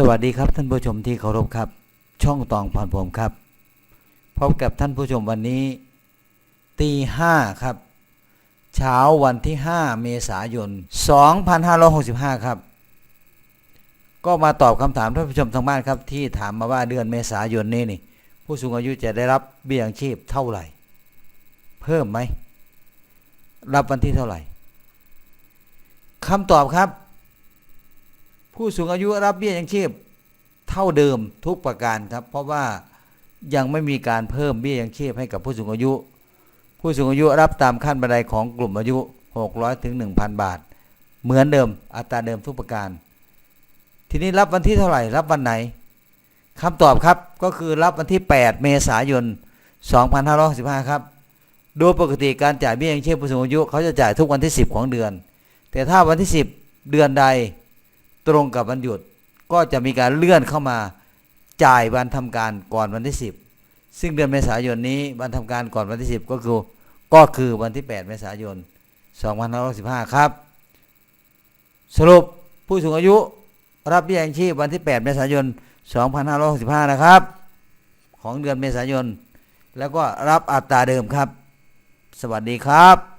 สวัสดีครับท่านผู้ชมที่เคารพครับ ช่องตองพรผมครับ พบกับท่านผู้ชมวันนี้ตีห้าครับ เช้าวันที่ 5 เมษายน 2565 ครับ ก็มาตอบคำถามท่านผู้ชมทางบ้านครับ ที่ถามมาว่าเดือนเมษายนนี้นี่ ผู้สูงอายุจะได้รับเบี้ยยังชีพเท่าไหร่ เพิ่มไหม รับวันที่เท่าไหร่คำตอบครับ ผู้สูงอายุรับเบี้ยยังชีพเท่าเดิมทุกประการครับ เพราะว่ายังไม่มีการเพิ่มเบี้ยยังชีพให้กับผู้สูงอายุ ผู้สูงอายุรับตามขั้นบันไดของกลุ่มอายุ 600ถึง1,000 บาท เหมือนเดิมอัตราเดิมทุกประการ ทีนี้รับวันที่เท่าไหร่รับวันไหนคำตอบครับก็คือรับวันที่ 8 เมษายน 2565 ครับ โดยปกติการจ่ายเบี้ยยังชีพผู้สูงอายุ เขาจะจ่ายทุกวันที่ 10 ของเดือน แต่ถ้าวันที่ 10 เดือนใด ตรงกับวันหยุดก็จะมีการเลื่อนเข้ามาจ่ายวันทำการก่อนวันที่ 10 ซึ่งเดือนเมษายนนี้วันทำการก่อนวันที่ 10 ก็คือก็คือวันที่ 8 เมษายน 2565 ครับ สรุปผู้สูงอายุรับเบี้ยยังชีพวันที่ 8 เมษายน 2565 นะครับ ของเดือนเมษายน แล้วก็รับอัตราเดิมครับ สวัสดีครับ